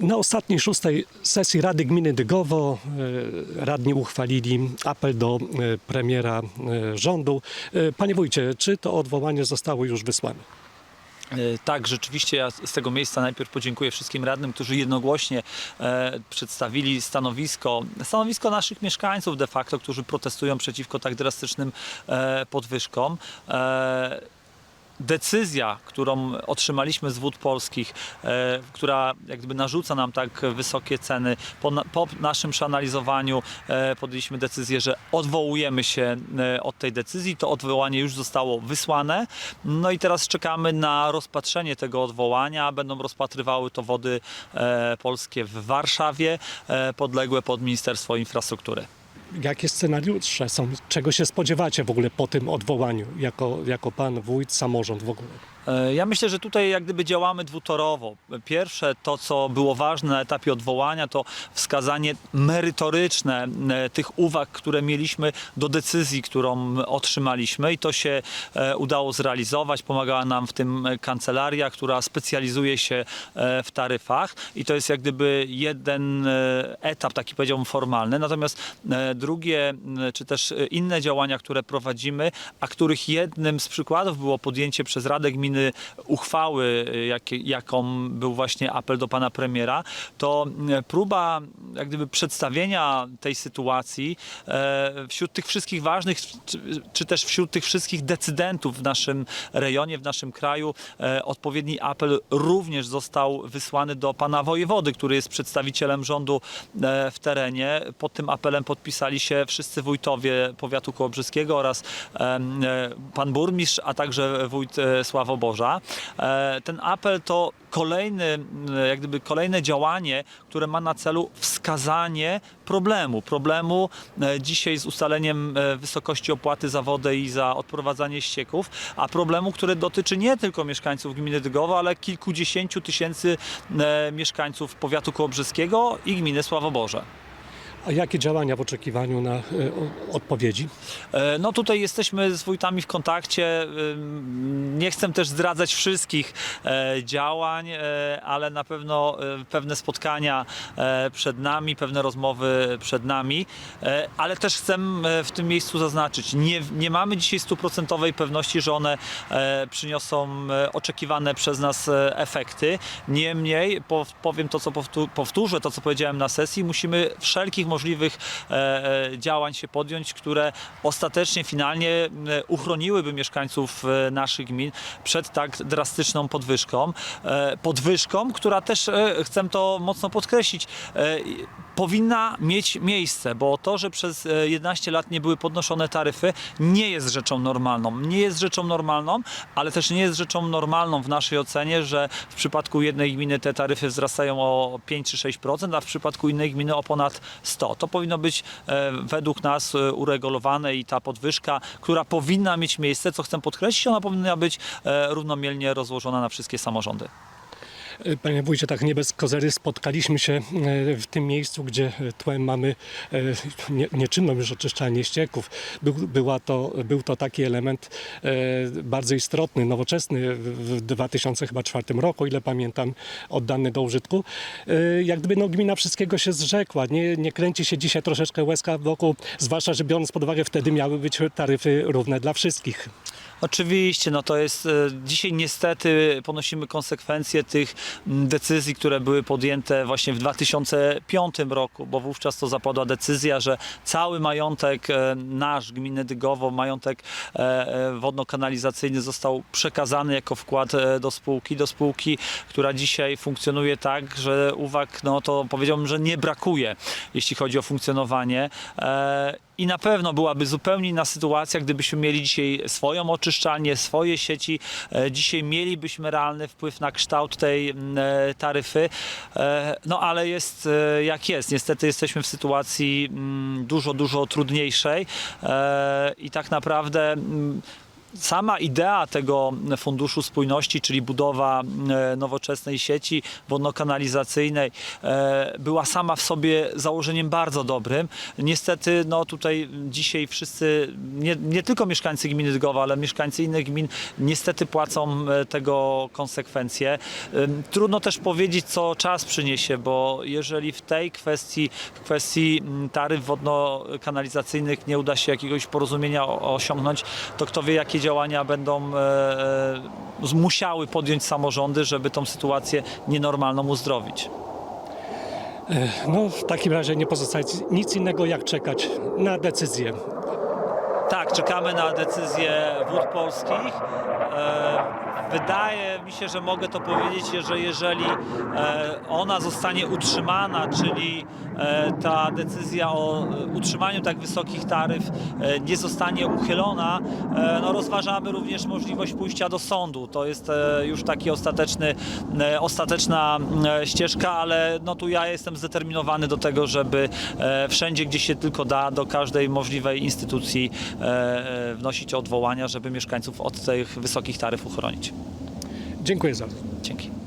Na ostatniej, szóstej sesji Rady Gminy Dygowo e, radni uchwalili apel do e, premiera e, rządu. Panie wójcie, czy to odwołanie zostało już wysłane? Tak, rzeczywiście ja z tego miejsca najpierw podziękuję wszystkim radnym, którzy jednogłośnie e, przedstawili stanowisko, stanowisko naszych mieszkańców de facto, którzy protestują przeciwko tak drastycznym e, podwyżkom. E, decyzja, którą otrzymaliśmy z wód polskich, e, która jak gdyby narzuca nam tak wysokie ceny, po, po naszym przeanalizowaniu e, podjęliśmy decyzję, że odwołujemy się e, od tej decyzji. To odwołanie już zostało wysłane. No i teraz czekamy na rozpatrzenie tego odwołania. Będą rozpatrywały to wody polskie w Warszawie, podległe pod Ministerstwo Infrastruktury. Jakie scenariusze są? Czego się spodziewacie w ogóle po tym odwołaniu, jako, jako pan wójt, samorząd w ogóle? E, Ja myślę, że tutaj jak gdyby działamy dwutorowo. Pierwsze, to co było ważne na etapie odwołania, to wskazanie merytoryczne e, tych uwag, które mieliśmy do decyzji, którą otrzymaliśmy i to się e, udało zrealizować. Pomagała nam w tym kancelaria, która specjalizuje się w taryfach i to jest jak gdyby jeden etap, taki powiedziałbym formalny. Natomiast drugie, czy też inne działania, które prowadzimy, a których jednym z przykładów było podjęcie przez Radę Gminy uchwały, e, jak, jaką był właśnie apel do pana premiera, to m, próba jak gdyby przedstawienia tej sytuacji e, wśród tych wszystkich ważnych, czy, czy też wśród tych wszystkich decydentów w naszym rejonie, w naszym kraju, e, odpowiedni apel również został wysłany do pana wojewody, który jest przedstawicielem rządu e, w terenie. Pod tym apelem podpisali się wszyscy wójtowie powiatu kołobrzyskiego oraz pan burmistrz, a także wójt e, E, Ten apel to kolejny, m, jak gdyby kolejne działanie, które ma na celu wskazanie problemu. Problemu e, dzisiaj z ustaleniem e, wysokości opłaty za wodę i za odprowadzanie ścieków, a problemu, który dotyczy nie tylko mieszkańców gminy Dygowo, ale kilkudziesięciu tysięcy e, mieszkańców powiatu kołobrzyskiego i gminy Sławoborze. A jakie działania w oczekiwaniu na e, odpowiedzi? E, No tutaj jesteśmy z wójtami w kontakcie. Nie chcę też zdradzać wszystkich e, działań, ale na pewno pewne spotkania przed nami, pewne rozmowy przed nami, ale też chcę w tym miejscu zaznaczyć, nie, nie mamy dzisiaj stuprocentowej pewności, że one przyniosą oczekiwane przez nas efekty. Niemniej po- powiem to, co powtó- powtórzę, to co powiedziałem na sesji, musimy wszelkich możliwych e, e, działań się podjąć, które ostatecznie, finalnie e, uchroniłyby mieszkańców naszych gmin przed tak drastyczną podwyżką. Podwyżką, która też, chcę to mocno podkreślić, powinna mieć miejsce, bo to, że przez e, 11 lat nie były podnoszone taryfy, nie jest rzeczą normalną. Nie jest rzeczą normalną, ale też nie jest rzeczą normalną w naszej ocenie, że w przypadku jednej gminy te taryfy wzrastają o 5 czy 6%, a w przypadku innej gminy o ponad 100. To powinno być e, według nas e, uregulowane i ta podwyżka, która powinna mieć miejsce, co chcę podkreślić, ona powinna być e, równomiernie rozłożona na wszystkie samorządy. E, Panie wójcie, tak nie bez kozery spotkaliśmy się e, w tym miejscu, gdzie tłem mamy e, nie- nieczynną już oczyszczalnię ścieków. Był, była to, był to taki element e, bardzo istotny, nowoczesny w w 2004 roku, ile pamiętam, oddany do użytku. E, Jak gdyby no, gmina wszystkiego się zrzekła. Nie, nie kręci się dzisiaj troszeczkę łezka wokół, zwłaszcza, że biorąc pod uwagę wtedy miały być taryfy równe dla wszystkich. Oczywiście, no to jest e, dzisiaj niestety ponosimy konsekwencje tych decyzji, które były podjęte właśnie w 2005 roku, bo wówczas to zapadła decyzja, że cały majątek e, nasz, gminy Dygowo, majątek e, wodno-kanalizacyjny został przekazany jako wkład do spółki, do spółki, która dzisiaj funkcjonuje tak, że uwag, no to powiedziałbym, że nie brakuje, jeśli chodzi o funkcjonowanie. I na pewno byłaby zupełnie inna sytuacja, gdybyśmy mieli dzisiaj swoją oczyszczalnię, swoje sieci. E, Dzisiaj mielibyśmy realny wpływ na kształt tej e, taryfy. E, No ale jest jak jest. Niestety jesteśmy w sytuacji dużo, dużo trudniejszej i tak naprawdę sama idea tego Funduszu Spójności, czyli budowa e, nowoczesnej sieci wodno-kanalizacyjnej, e, była sama w sobie założeniem bardzo dobrym. Niestety, no tutaj dzisiaj wszyscy, nie, nie tylko mieszkańcy gminy Dgowa, ale mieszkańcy innych gmin niestety płacą e, tego konsekwencje. Trudno też powiedzieć, co czas przyniesie, bo jeżeli w tej kwestii, w kwestii mm, taryf wodno-kanalizacyjnych nie uda się jakiegoś porozumienia osiągnąć, to kto wie, jakie działania będą e, e, musiały podjąć samorządy, żeby tą sytuację nienormalną uzdrowić. No w takim razie nie pozostaje nic innego jak czekać na decyzję. Tak, czekamy na decyzję wód polskich. E, Wydaje mi się, że mogę to powiedzieć, że jeżeli e, ona zostanie utrzymana, czyli e, ta decyzja o utrzymaniu tak wysokich taryf nie zostanie uchylona, no rozważamy również możliwość pójścia do sądu. To jest już taki ostateczny, ostateczna ścieżka, ale no tu ja jestem zdeterminowany do tego, żeby wszędzie, gdzie się tylko da, do każdej możliwej instytucji wnosić odwołania, żeby mieszkańców od tych wysokich taryf uchronić. Dziękuję za to. Dzięki.